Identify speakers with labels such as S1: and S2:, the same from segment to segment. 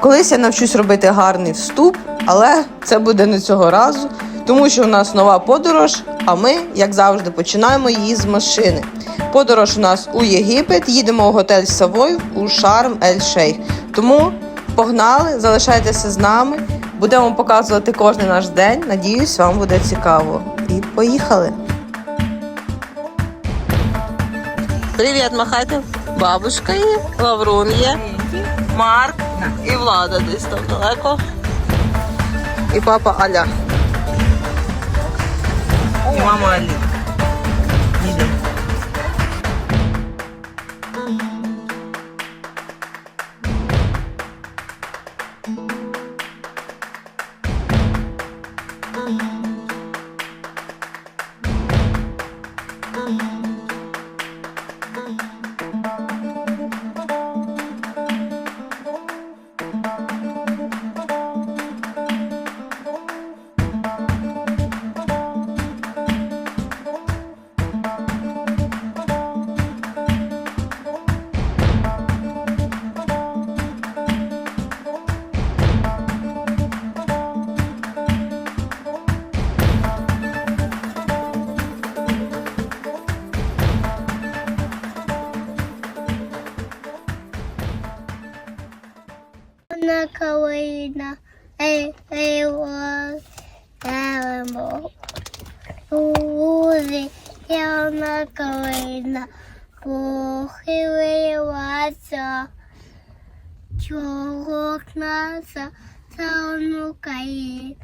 S1: Колись я навчусь робити гарний вступ, але це буде не цього разу, тому що у нас нова подорож, а ми, як завжди, починаємо її з машини. Подорож у нас у Єгипет, їдемо у готель Савой у Шарм Ель Шейх. Тому погнали, залишайтеся з нами. Будемо показувати кожен наш день. Надіюсь, вам буде цікаво. І поїхали! Привіт, махайте. Бабушка є, Лаврун є, Марк і Влада десь там далеко. І папа Аля. І мама Алі. さ
S2: さおのかい。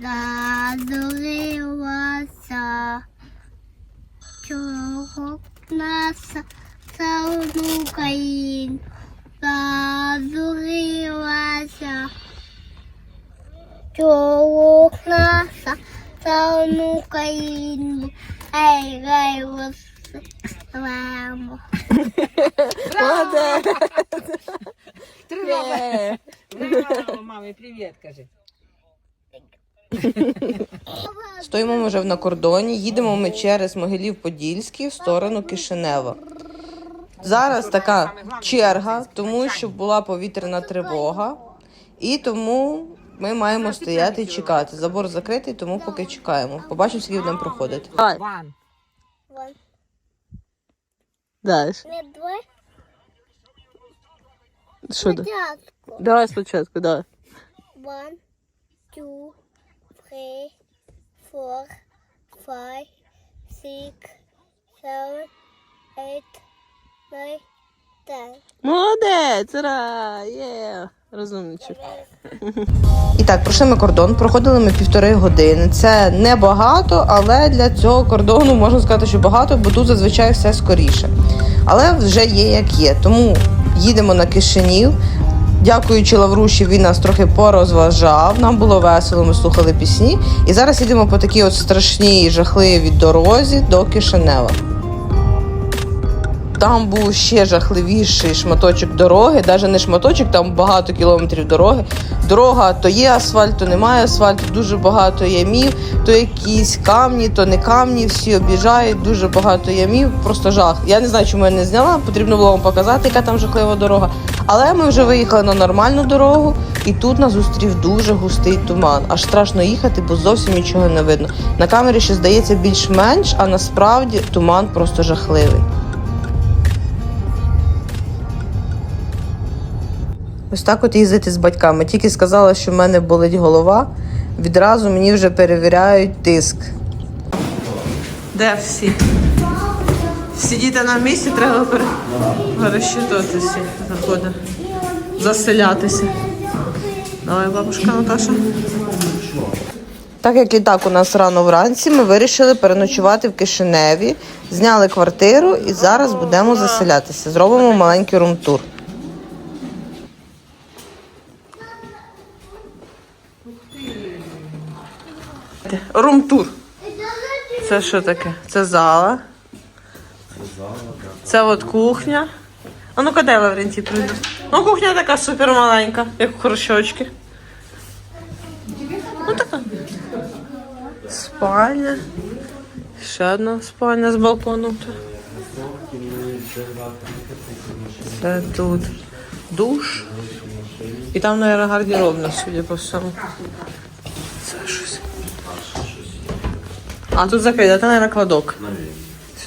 S2: だどれはさちょほなささおのかい。だどれはさちょほなささおのかいあいがいわさ гей, веселемо.
S1: Є.
S3: Браво, мамі, привіт, кажи.
S1: Стоїмо ми вже на кордоні, їдемо ми через Могилів-Подільський в сторону Кишинева. Зараз така черга, тому що була повітряна тривога, і тому ми маємо стояти і чекати. Забор закритий, тому поки чекаємо. Побачимо, скільки будемо проходити.
S3: Ван.
S1: Далі.
S2: не двоє,
S1: Що
S2: дядько.
S1: Давай спочатку, давай.
S2: One, two, three, four, five, six, seven, eight, nine, ten.
S1: Молодець, ура! Є! Розумничок. І так, пройшли ми кордон, проходили ми півтори години. Це не багато, але для цього кордону можна сказати, що багато, бо тут зазвичай все скоріше. Але вже є як є. Тому їдемо на Кишинів. Дякуючи Лавруші, він нас трохи порозважав. Нам було весело, ми слухали пісні. І зараз їдемо по такій от страшній жахливій дорозі до Кишинева. Там був ще жахливіший шматочок дороги, навіть не шматочок, там багато кілометрів дороги. Дорога то є асфальт, то немає асфальту, дуже багато ямів, то якісь камні, то не камні, всі об'їжджають, дуже багато ямів, просто жах. Я не знаю, чому я не зняла, потрібно було вам показати, яка там жахлива дорога. Але ми вже виїхали на нормальну дорогу, і тут нас зустрів дуже густий туман. Аж страшно їхати, бо зовсім нічого не видно. На камері ще здається більш-менш, а насправді туман просто жахливий. Ось так от їздити з батьками. Тільки сказала, що в мене болить голова. Відразу мені вже перевіряють тиск. Де всі? Сидіти на місці, треба пересчитуватися, заходи. Заселятися. Давай, бабушка Наташа. Так як і так у нас рано вранці, ми вирішили переночувати в Кишиневі, зняли квартиру і зараз будемо заселятися. Зробимо маленький румтур. Румтур. Це що таке? Це зала. Це от кухня. А ну-ка дай Лаврентій прийде. Ну, кухня така супер маленька, як у хрущочки. Ну така. Спальня. Ще одна спальня з балконом. Це тут душ. І там, мабуть, гардеробна, судя по всьому. Це щось. А тут закрыто. Это, наверное, кладок. Наверное.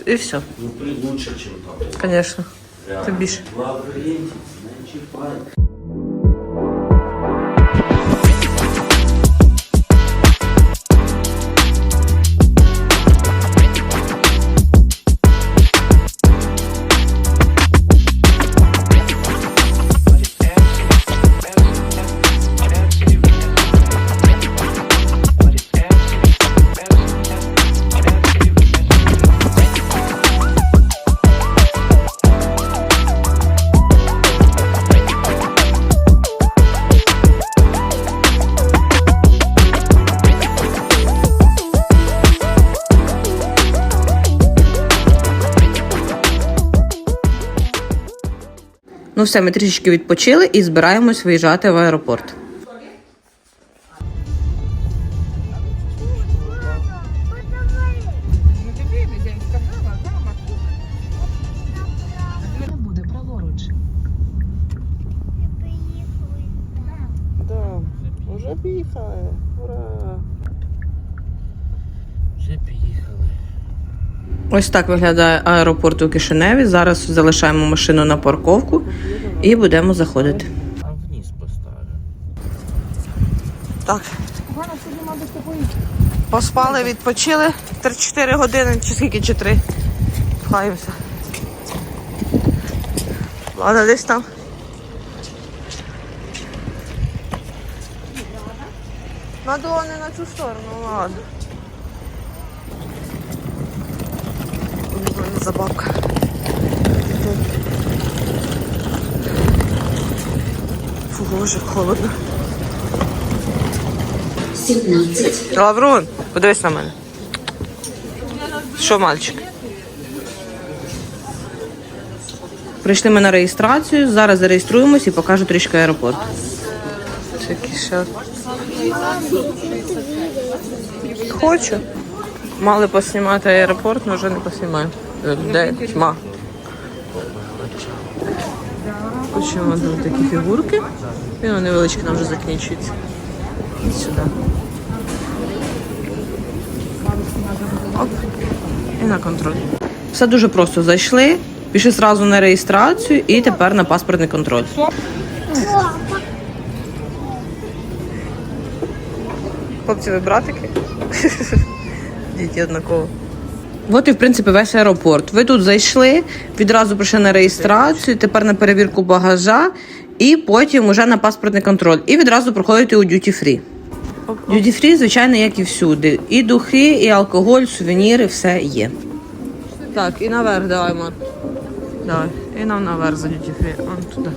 S1: И все.
S4: Ну, лучше, чем там.
S1: Конечно. Ты більше. Все, ми трішечки відпочили і збираємось виїжджати в аеропорт. Вже поїхали. Ура!
S4: Вже приїхали.
S1: Ось так виглядає аеропорт у Кишиневі. Зараз залишаємо машину на парковку і будемо заходити.
S4: А вниз поставлю.
S1: Так. Поспали, відпочили 3-4 години, чи скільки, чи 3. Пхаємося. Ладно, десь там. Надо не на цю сторону, ладно. Забавка. Фу, боже, холодно.
S5: 17.
S1: Лаврун, подивись на мене. Що, мальчик? Прийшли ми на реєстрацію, зараз зареєструємось і покажу трішки аеропорт. Ще. Хочу. Мали поснімати аеропорт, але вже не поснімаємо. Де тьма. Хочемо тут такі фігурки. Він невеличкий нам вже закінчується. І Сюди. Оп. І на контроль. Все дуже просто. Зайшли, пішли одразу на реєстрацію і тепер на паспортний контроль. Хлопці, ви братики? Діти однаково. От і в принципі весь аеропорт. Ви тут зайшли, відразу прийшли на реєстрацію, тепер на перевірку багажа, і потім уже на паспортний контроль. І відразу проходите у duty free. Duty free, звичайно, як і всюди. І духи, і алкоголь, сувеніри, все є. Так, і наверх давай. Давай. І нам наверх за duty free. Он туди.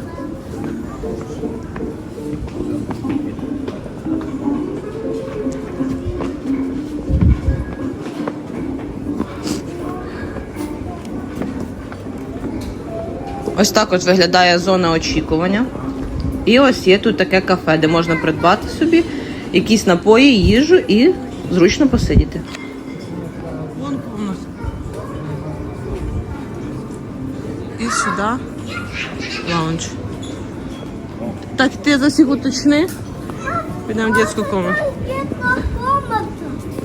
S1: Ось так от виглядає зона очікування. І ось є тут таке кафе, де можна придбати собі якісь напої, їжу і зручно посидіти. Вон у нас. І сюди лаунж. Так, ти за всіх уточни. Підемо в дитячу комнату.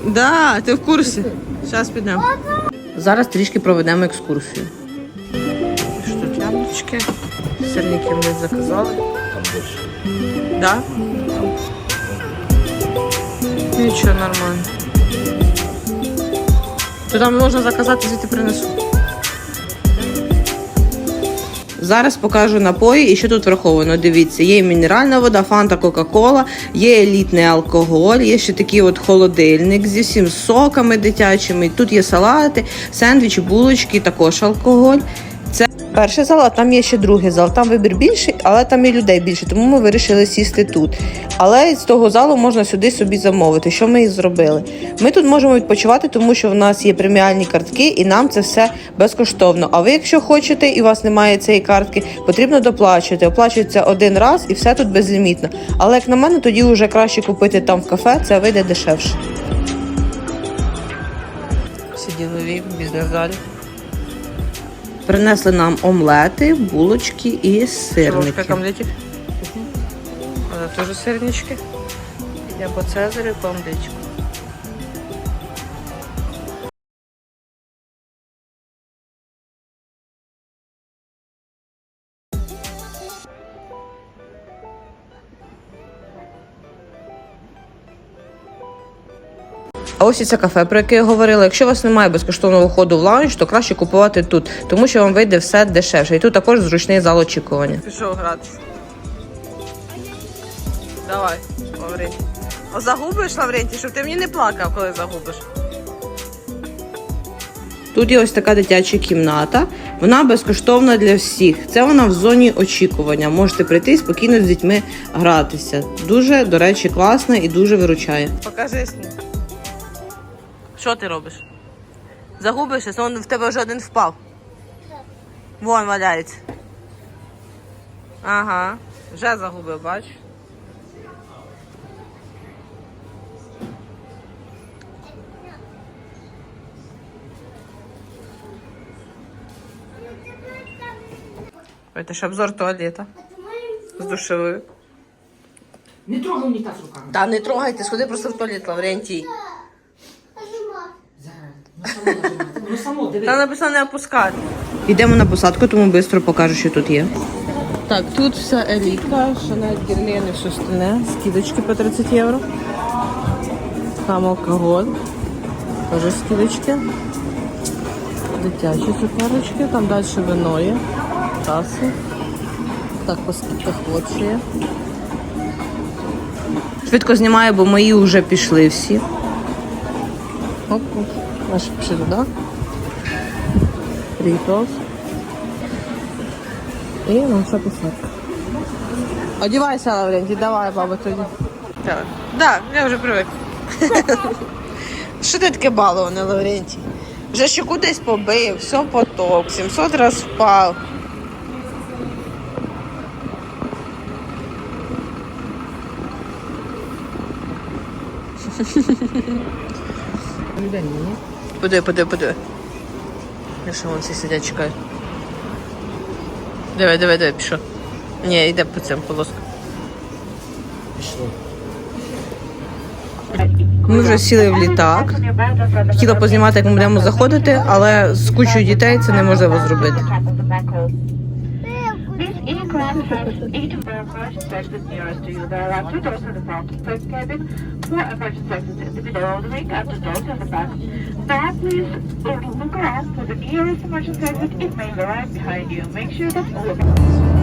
S1: Да, ти в курсі. Зараз підемо. Зараз трішки проведемо екскурсію. Яблучки? Сирники ми заказали.
S4: Там більше.
S1: Да? Нічого, нормально. То там можна заказати, звідти принесу. Зараз покажу напої і що тут враховано. Дивіться, є мінеральна вода, фанта, кока-кола, є елітний алкоголь, є ще такий от холодильник зі всім соками дитячими. Тут є салати, сендвічі, булочки, також алкоголь. Перший зал, а там є ще другий зал. Там вибір більший, але там і людей більше, тому ми вирішили сісти тут. Але з того залу можна сюди собі замовити. Що ми і зробили? Ми тут можемо відпочивати, тому що в нас є преміальні картки, і нам це все безкоштовно. А ви, якщо хочете і у вас немає цієї картки, потрібно доплачувати. Оплачується один раз і все тут безлімітно. Але як на мене, тоді вже краще купити там в кафе, це вийде дешевше. Ділові в бізнес-залі. Принесли нам омлети, булочки і сирники. мене теж сирнички. Я по цезарю, по омдичку. А ось і це кафе, про яке я говорила. Якщо у вас немає безкоштовного входу в лаунж, то краще купувати тут, тому що вам вийде все дешевше. І тут також зручний зал очікування. Пішов гратися. Давай, Лаврентій. О, загубиш, Лаврентій, щоб ти мені не плакав, коли загубиш. Тут є ось така дитяча кімната. Вона безкоштовна для всіх. Це вона в зоні очікування. Можете прийти і спокійно з дітьми гратися. Дуже, до речі, класна і дуже виручає. Покажи. Що ти робиш? Загубишся, Вон в тебе вже один впав. Вон валяється. Ага, вже загубив, бач. Это ж обзор туалета з душевою.
S3: Не трогай унітаз руками.
S1: Та не трогайте, сходи просто в туалет, Лаврентій.
S3: Зараз. Ну само нажимати.
S1: Там написано не опускати. Йдемо на посадку, тому швидко покажу, що тут є. Так, тут вся елітка, Шанель Гірлєни, все остальне. Скидочки по 30 євро. Там алкоголь. Теж скидочки. Дитячі цукерочки, там далі вино є. Каси. Так, по скидках от є. Швидко знімаю, бо мої вже пішли всі. Оп, оп. Наші пішли туди. Приїхав. І наша посадка. Одівайся, Лаврентій, давай, баба, тоді. Так, да, я вже привик. Що ти таке баловане, Лаврентій? Вже щоку десь побив, все поток, 700 раз впав. Подиви, подиви, подиви. Що, вон всі сидять, чекають. Давай, давай, давай, пішов. Ні, йде по цим полоскам.
S4: Пішло.
S1: Ми вже сіли в літак. Хотіла познімати, як ми будемо заходити, але з кучою дітей це неможливо зробити.
S6: Aircraft has eight emergency exits nearest to you. There are two doors in the front first cabin, four emergency exits in the middle of the wing, and two doors in the back. Now please uh, look around for the nearest emergency exit. It may be right behind you. Make sure that all of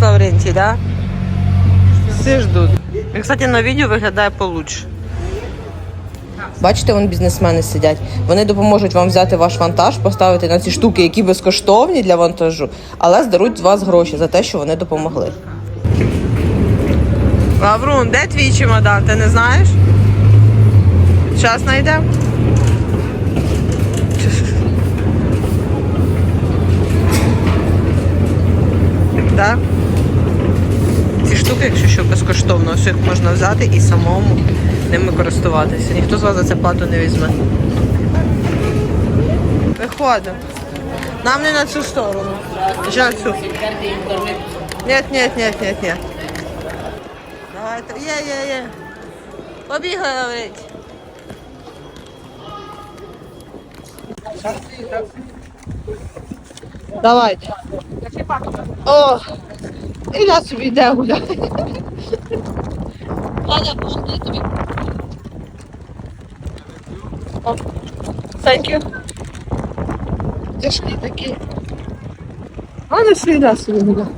S1: Знаєш, Лаврентій, да? Всі ждуть. І, кстати, на відео виглядає получше. Бачите, вон бізнесмени сидять. Вони допоможуть вам взяти ваш вантаж, поставити на ці штуки, які безкоштовні для вантажу, але здаруть з вас гроші за те, що вони допомогли. Лаврун, де твій чемодан? Ти не знаєш? Зараз знайдемо. Да? Штуки, якщо що, безкоштовно, ось їх можна взяти і самому ними користуватися. Ніхто з вас за це плату не візьме. Виходимо. Нам не на цю сторону. На цю. Ні, ні, ні, ні, ні. Давайте. Є, є, є. Побігай, говорить. Давайте. О, і я собі йде гуляти. Ладно, пошли тобі. Thank you. Тяжкі такі. А не свіда собі гуляти.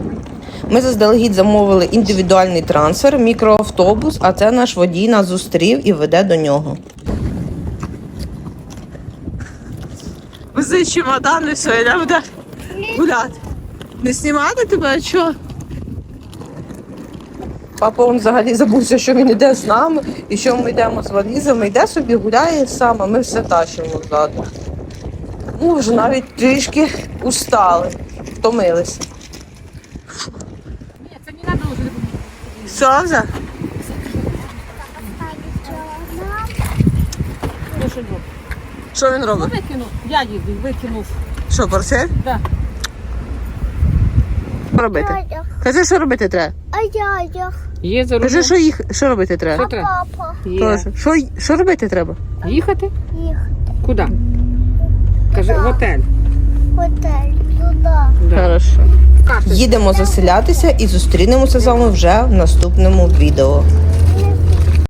S1: Ми заздалегідь замовили індивідуальний трансфер, мікроавтобус, а це наш водій нас зустрів і веде до нього. Вези чемодан і все, йдемо буде гуляти. Не знімати тебе, а що? Папа він взагалі забувся, що він йде з нами і що ми йдемо з валізами. Йде собі, гуляє сам, а ми все тащимо ззаду. Ну, вже навіть трішки устали, втомилися. Що вже? Що він робить?
S3: Викинув. Я їду, викинув.
S1: Що, портфель?
S3: Да.
S1: Що робити? Кажи, що робити треба?
S2: а дядя,
S3: Є за
S1: Кажи, що їх що робити треба?
S3: треба?
S2: папа,
S3: Є.
S1: Що, що робити треба?
S3: Їхати?
S2: Їхати.
S3: Куди? Каже, в готель.
S2: готель туди.
S3: Да.
S1: Хорошо. Їдемо заселятися і зустрінемося з вами вже в наступному відео.